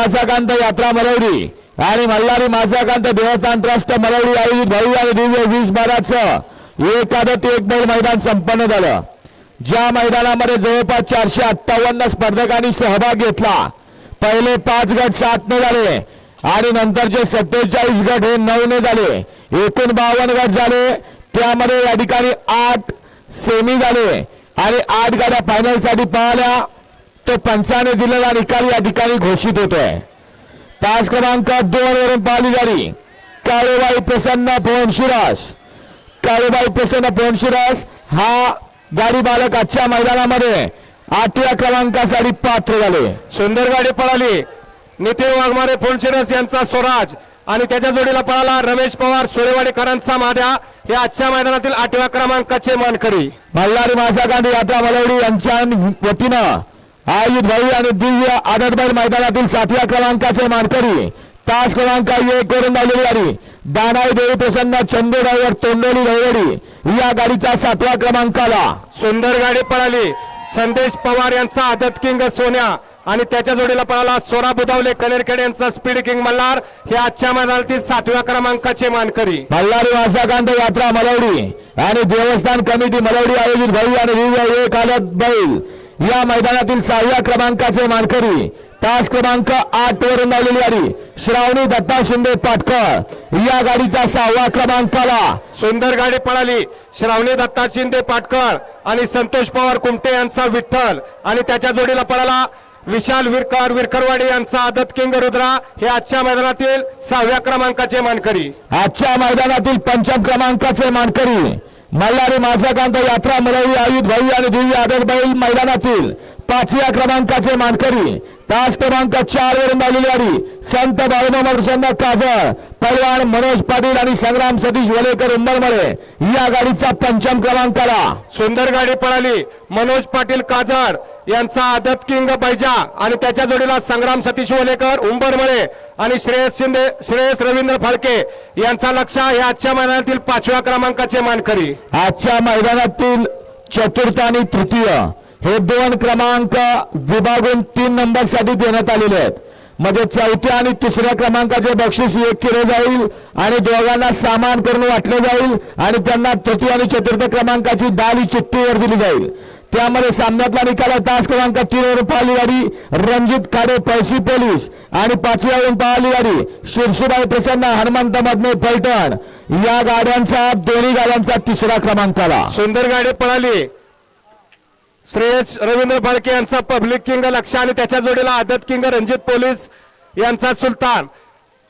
महासाकांत यात्रा मलवडी आणि मल्हारी महासाकांत देवस्थान ट्रस्ट मलवडी आयोजित भव्य आणि दिव्य वीस बाराचं. एक ते एक बैल मैदान संपन्न झालं. ज्या मैदानामध्ये जवळपास चारशे अठ्ठावन्न स्पर्धकांनी सहभाग घेतला. पहिले पाच गट सातने झाले. आणि नंतरचे सत्तेचाळीस गट हे नऊने झाले. एकूण बावन्न गट झाले. त्यामध्ये या ठिकाणी आठ सेमी झाले. आणि आठ गाड्या फायनलसाठी तो पंचाने दिलेला निकाल या ठिकाणी घोषित होतोय. पाच क्रमांक दोन वरून पाहिली गाडी काळूबाई प्रसन्न पोहनशिरास काळूबाई प्रसन्न पोहनशिरास हा गाडी बालक आजच्या मैदानामध्ये आठव्या क्रमांकासाठी पात्र झाले. सुंदर गाडी पळाली. नितीन वाघमारे फोनशिरस यांचा स्वराज आणि त्याच्या जोडीला पळाला रमेश पवार सोरेवाडीकरांचा माध्या हे आजच्या मैदानातील आठव्या क्रमांकाचे मानकरी. मल्हारी मासाकांत यात्रा मलवडी यांच्या वतीनं आयोजित भव्य आणि दिव्य आदरबैल मैदानातील सातव्या क्रमांकाचे मानकरी. तास क्रमांक एक वरून आलेली गाडी दानाई देवी प्रसन्न चंदू ड्रायव्हर तोंडोली रविवारी या गाडीचा सातव्या क्रमांकाला. सुंदर गाडी पळाली. संदेश पवार यांचा आदत किंग सोन्या आणि त्याच्या जोडीला पळाला सोरा बुधावले कनेरखेड यांचा स्पीड किंग मल्हार. हे आजच्या मैदानातील सातव्या क्रमांकाचे मानकरी. मल्हारी वासाकांत यात्रा मलवडी आणि देवस्थान कमिटी मलवडी आयोजित भव्य आणि दिव्य एक आदत बैल. या मैदानातील सहाव्या क्रमांकाचे मानकरी. तास क्रमांक आठ वरून आलेली गाडी. श्रावणी दत्ता शिंदे पाटकर या गाडीचा सहावा क्रमांकाला सुंदर गाडी पळाली. श्रावणी दत्ता शिंदे पाटकर आणि संतोष पवार कुमटे यांचा विठ्ठल आणि त्याच्या जोडीला पळाला विशाल विरकर विरकरवाडी यांचा आदत किंग रुद्रा. हे आजच्या मैदानातील सहाव्या क्रमांकाचे मानकरी. आजच्या मैदानातील पंचम क्रमांकाचे मानकरी. मल्हारी मासाकांत यात्रा मलवडी आयुध भव्य आणि दिव्य आदर बैल मैदानातील पाचव्या क्रमांकाचे मानकरी. तास क्रमांक चार वरून आलेली गाडी संत बाळूमामा प्रसन्न काजळ. पैलवान मनोज पाटील आणि संग्राम सतीश वलेकर उंबरमळे या गाडीचा पंचम क्रमांकाला सुंदर गाडी पळाली. मनोज पाटील काजड यांचा आदत किंग बैजा आणि त्याच्या जोडीला संग्राम सतीश वलेकर उंबरमळे आणि श्रेयस शिंदे श्रेयस रवींद्र फाळके यांचा लक्ष हे आजच्या मैदानातील पाचव्या क्रमांकाचे मानकरी. आजच्या मैदानातील चतुर्थ आणि तृतीय हे दोन क्रमांक विभागून तीन नंबरसाठी देण्यात आलेले आहेत. मध्ये चौथ्या आणि तिसऱ्या क्रमांकाचे बक्षीस एक केले जाईल आणि दोघांना सामान करून वाटले जाईल आणि त्यांना तृतीय आणि चतुर्थ क्रमांकाची दाली चिठ्ठीवर दिली जाईल. त्यामध्ये सामन्यातला निकाल तास क्रमांक तीन वरून पाहिली गाडी रणजित काडे पळशी पोलीस आणि पाचव्यावरून पाहिली गाडी शिरसुबाई प्रसन्न हनुमंत मधने फलटण. या गाड्यांचा दोन्ही गाड्यांचा तिसरा क्रमांकाला. सुंदर गाडी पळाली. श्रेयस रवींद्र फाळके यांचा पब्लिक किंग लक्ष आणि त्याच्या जोडीला आदत किंग रणजित पोलीस यांचा सुलतान.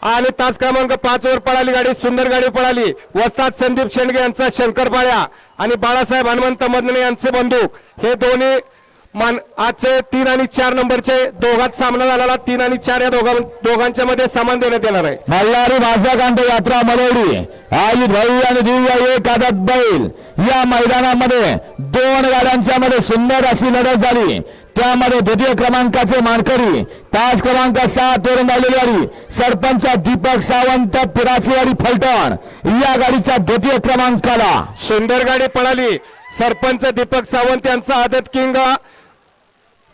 आणि तास क्रमांक पाच वर पळाली गाडी सुंदर गाडी पळाली. वस्ताद संदीप शेंडगे यांचा शंकर पाळ्या आणि बाळासाहेब हनुमंत मदने यांचे बंदूक. हे दोन्ही मान आजचे तीन आणि चार नंबरचे दोघात सामना झालेला तीन आणि चार या दोघां दोघांच्या मध्ये सामान देण्यात येणार आहे. मल्हारी भाषाकांत यात्रा मलवडी आयुध भव्य आणि दिव्य एक आदत बैल. या मैदानामध्ये दोन गाड्यांच्या मध्ये सुंदर अशी लढत झाली. त्यामध्ये द्वितीय क्रमांकाचे मानकरी तास क्रमांक सात वरून आलेली गाडी सरपंच दीपक सावंत पिराचीवाडी फलटण. या गाडीचा द्वितीय क्रमांकाला सुंदर गाडी पळाली. सरपंच दीपक सावंत यांचा आदत किंग.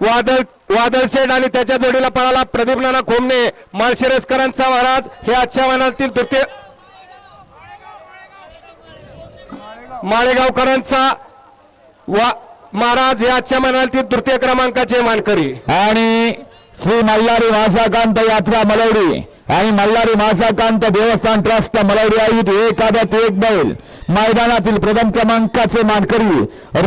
वादळ वादळ शेठ आणि त्याच्या जोडीला पळाला प्रदीप नाना खोमणे माळशिरसकरांचा महाराज हे आजच्या महिन्यातील तृतीय माळेगावकरांचा वा महाराज हे आजच्या महिन्यातील तृतीय क्रमांकाचे मानकरी. आणि श्री मल्हारी महासाकांत यात्रा मलवडी आणि मल्हारी महासाकांत देवस्थान ट्रस्ट मलवडी आयुध एक एक बैल. मैदानातील प्रथम क्रमांकाचे मानकरी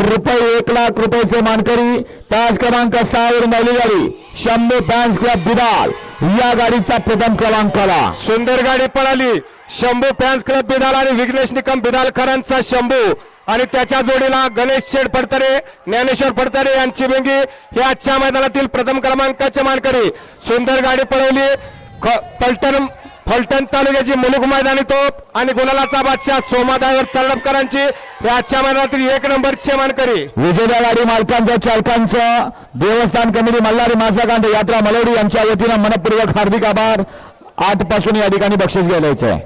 रुपये एक लाख रुपयाचे मानकरी तास क्रमांक सहावरून आली गाडी. शंभू फॅन्स क्लब बिदाल या गाडीचा प्रथम क्रमांक आला. सुंदर गाडी पळाली. शंभू फॅन्स क्लब बिदाल आणि विघ्नेश निकम बिदालकरांचा शंभू. आणि त्याच्या जोडीला गणेश शेठ फडतरे ज्ञानेश्वर फडतरे यांची बेंगी हे आजच्या मैदानातील प्रथम क्रमांकाचे मानकरी. सुंदर गाडी पळवली. पलटण फलटण तालुक्याची मुलुक मैदानी तोप आणि गुलालाचा बादशाह सोमादावर तळपकरांची हे आजच्या मैदानातील एक नंबरचे मानकरी विजेत्या गाडी मालकांचं चालकांचं देवस्थान कमिटी मल्हारी मासाकांड यात्रा मलवडी यांच्या वतीनं मनपूर्वक हार्दिक आभार. आजपासून या ठिकाणी बक्षीस घ्यायचं आहे